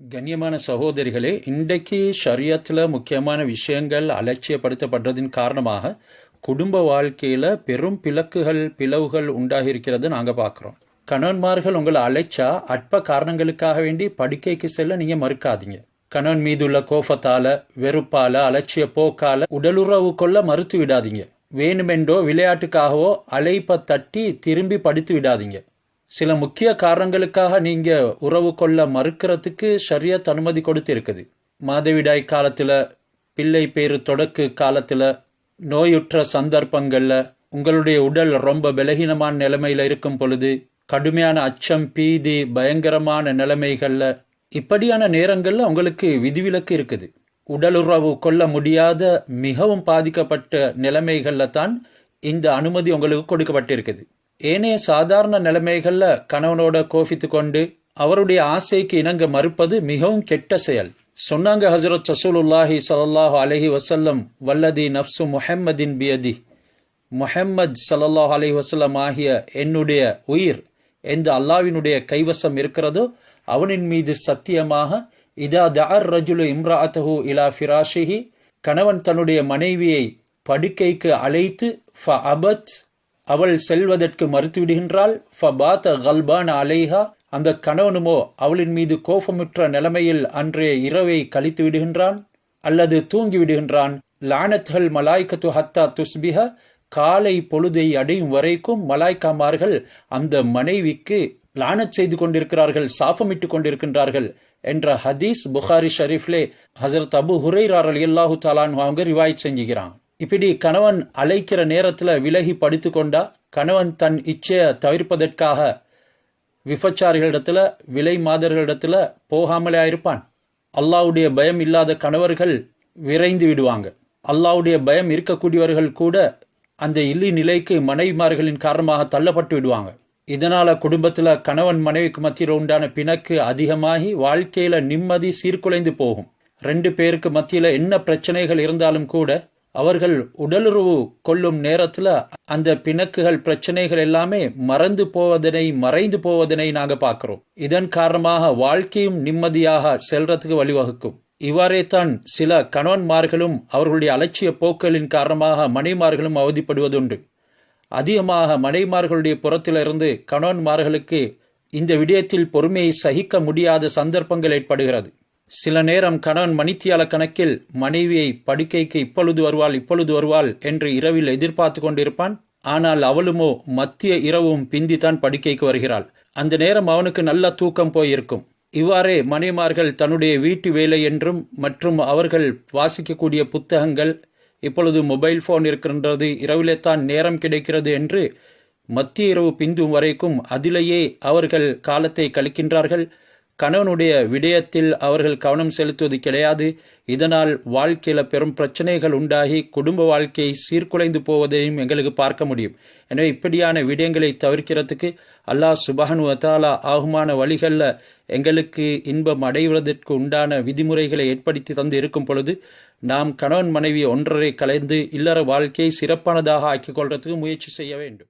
கண்ணியமான சகோதரிகளே இன்றைக்கு ஷரியத்தில் முக்கியமான விஷயங்கள் அலட்சியப்படுத்தப்படுறதின் காரணமாக குடும்ப வாழ்க்கையில் பெரும் பிளக்குகள் பிளவுகள் உண்டாகி இருக்கிறது பார்க்குறோம். கணவன்மார்கள் உங்களை அழைச்சா அற்ப காரணங்களுக்காக வேண்டி படுக்கைக்கு செல்ல நீங்கள் மறுக்காதீங்க. கணவன் மீதுள்ள கோபத்தால வெறுப்பால அலட்சிய போக்கால உடலுறவு கொள்ள மறுத்து விடாதீங்க. வேணுமென்றோ விளையாட்டுக்காகவோ அழைப்ப தட்டி திரும்பி படுத்து விடாதீங்க. சில முக்கிய காரணங்களுக்காக நீங்க உறவு கொள்ள மறுக்கிறதுக்கு ஷரியத் அனுமதி கொடுத்திருக்குது. மாதவிடாய் காலத்துல பிள்ளை பேரு தொடக்கு காலத்துல நோயுற்ற சந்தர்ப்பங்கள்ல உங்களுடைய உடல் ரொம்ப பலகீனமான நிலைமையில இருக்கும் பொழுது கடுமையான அச்சம் பீதி பயங்கரமான நிலைமைகள்ல இப்படியான நேரங்கள்ல உங்களுக்கு விதிவிலக்கு இருக்குது. உடலுறவு கொள்ள முடியாத மிகவும் பாதிக்கப்பட்ட நிலைமைகள்ல தான் இந்த அனுமதி உங்களுக்கு கொடுக்கப்பட்டிருக்குது. ஏனைய சாதாரண நிலைமைகள்ல கணவனோட கோபித்து கொண்டு அவருடைய ஆசைக்கு இணங்க மறுப்பது மிகவும் கெட்ட செயல். சொன்னாங்க ஹசரத் சசூலுல்லாஹி ஸல்லல்லாஹு அலஹி வசல்லம் வல்லதி நஃப்சு முஹம்மதின் பியதி. முஹம்மத் ஸல்லல்லாஹு அலஹி வசல்லம் ஆகிய என்னுடைய உயிர் எந்த அல்லாவினுடைய கைவசம் இருக்கிறதோ அவனின் மீது சத்தியமாக இதா தஅர் ரஜுலு இம்ராத்தஹு இலா ஃபிராஷிஹி. கணவன் தன்னுடைய மனைவியை படுக்கைக்கு அழைத்து ஃப அபத் அவள் செல்வதற்கு மறுத்துவிடுகின்றாள். ஃபபாத கல்பான் அலைஹா அந்த கணவனுமோ அவளின் மீது கோபமுற்ற நிலைமையில் அன்றைய இரவை கழித்து விடுகின்றான் அல்லது தூங்கி விடுகின்றான் லானத்கள் மலாய்கத்து ஹத்தா துஸ்பிஹ காலை பொழுதை அடையும் வரைக்கும் மலாய்க்காமார்கள் அந்த மனைவிக்கு லானத் செய்து கொண்டிருக்கிறார்கள் சாபமிட்டுக் கொண்டிருக்கின்றார்கள் என்ற ஹதீஸ் புகாரி ஷரீஃப்லே ஹசரத் அபு ஹுரைரார் அலி அல்லாஹு தாலான் அவங்க ரிவாய் செஞ்சுகிறான். இப்படி கணவன் அழைக்கிற நேரத்தில் விலகி படித்து கொண்டா கணவன் தன் இச்சையை தவிர்ப்பதற்காக விபச்சாரிகளிடத்துல விலை மாதர்களிடத்துல போகாமலே இருப்பான் அல்லாவுடைய பயம் இல்லாத கணவர்கள் விரைந்து விடுவாங்க. அல்லாவுடைய பயம் இருக்கக்கூடியவர்கள் கூட அந்த இல்லி நிலைக்கு மனைவிமார்களின் காரணமாக தள்ளப்பட்டு விடுவாங்க. இதனால குடும்பத்துல கணவன் மனைவிக்கு மத்தியில் உண்டான பிணக்கு அதிகமாகி வாழ்க்கையில நிம்மதி சீர்குலைந்து போகும். ரெண்டு பேருக்கு மத்தியில என்ன பிரச்சனைகள் இருந்தாலும் கூட அவர்கள் உடலுறவு கொள்ளும் நேரத்துல அந்த பிணக்குகள் பிரச்சனைகள் எல்லாமே மறந்து போவதனை மறைந்து போவதனை நாங்க பார்க்கிறோம். இதன் காரணமாக வாழ்க்கையும் நிம்மதியாக செல்றதுக்கு வழிவகுக்கும். இவ்வாறே தான் சில கணவன்மார்களும் அவர்களுடைய அலட்சிய போக்களின் காரணமாக மனைமார்களும் அவதிப்படுவதுண்டு. அதிகமாக மனைமார்களுடைய புறத்திலிருந்து கணவன்மார்களுக்கு இந்த விடயத்தில் பொறுமையை சகிக்க முடியாத சந்தர்ப்பங்கள் ஏற்படுகிறது. சில நேரம் கணவன் மணித்தியால கணக்கில் மனைவியை படுக்கைக்கு இப்பொழுது வருவாள் இப்பொழுது வருவாள் என்று இரவில் எதிர்பார்த்து கொண்டிருப்பான். ஆனால் அவளுமோ மத்திய இரவும் பிந்தித்தான் படுக்கைக்கு வருகிறாள். அந்த நேரம் அவனுக்கு நல்ல தூக்கம் போயிருக்கும். இவ்வாறே மனைமார்கள் தன்னுடைய வீட்டு வேலை என்றும் மற்றும் அவர்கள் வாசிக்கக்கூடிய புத்தகங்கள் இப்பொழுது மொபைல் போன் இருக்கின்றது இரவிலே தான் நேரம் கிடைக்கிறது என்று மத்திய இரவு பிந்தும் வரைக்கும் அதிலேயே அவர்கள் காலத்தை கழிக்கின்றார்கள். கணவனுடைய விடயத்தில் அவர்கள் கவனம் செலுத்துவது கிடையாது. இதனால் வாழ்க்கையில பெரும் பிரச்சனைகள் உண்டாகி குடும்ப வாழ்க்கையை சீர்குலைந்து போவதையும் எங்களுக்கு பார்க்க முடியும். எனவே இப்படியான விடயங்களை தவிர்க்கிறதுக்கு அல்லாஹ் சுபஹனு வத்தாலா ஆகுமான வழிகளில் எங்களுக்கு இன்பம் அடைவதற்கு உண்டான விதிமுறைகளை ஏற்படுத்தி தந்து இருக்கும் பொழுது நாம் கணவன் மனைவி ஒன்றரை கலைந்து இல்லற வாழ்க்கையை சிறப்பானதாக ஆக்கிக் கொள்றதுக்கு முயற்சி செய்ய வேண்டும்.